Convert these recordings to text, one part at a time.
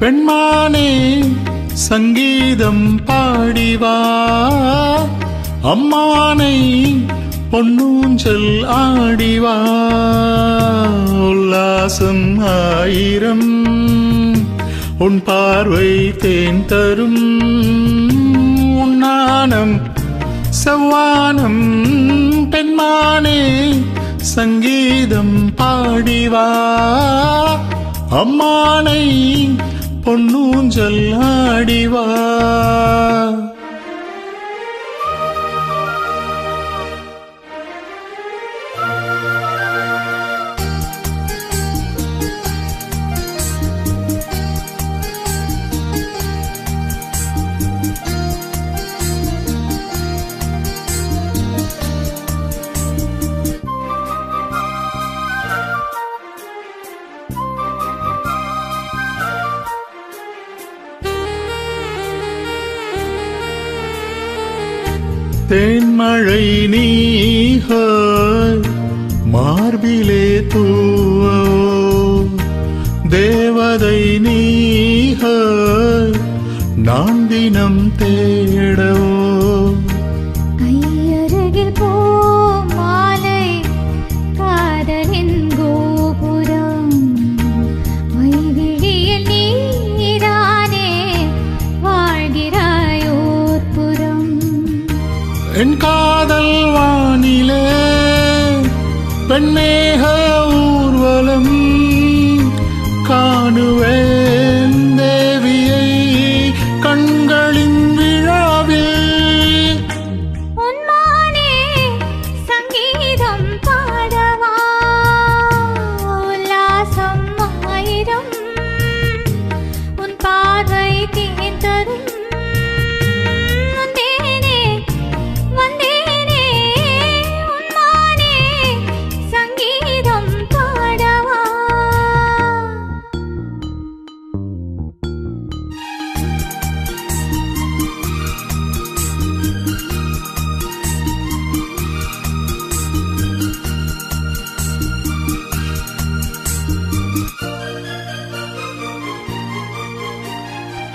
பெண்மானே சங்கீதம் பாடிவா. அம்மானை பொன்னூஞ்சல் ஆடிவா. உல்லாசம் ஆயிரம் உன் பார்வை தேன் தரும். உன்னானம் செவ்வானம். பெண்மானே சங்கீதம் பாடிவா. அம்மானை பொன்னூஞ்சல் ஆடிவா. தேன்மழை நீஹாய் மார்பிலே தூவோ. தேவதை நீஹாய் நான் தினம் தேடவோ hôn mê.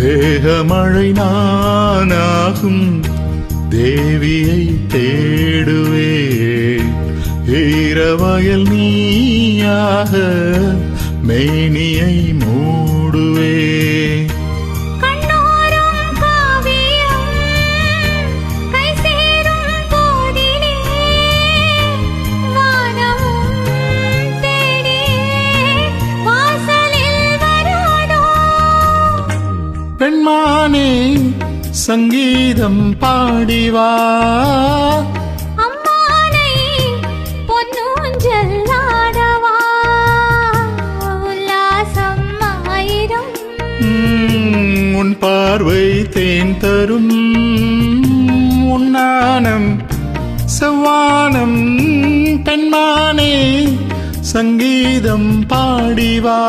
தேகமழை நானாகும். தேவியை தேடுவே ஈரவயல் நீயாக மேனியை மூ பெண்மானே சங்கீதம் பாடிவா? உன் பார்வை தேன் தரும். உன்னானம் செவ்வானம் பெண்மானே சங்கீதம் பாடிவா?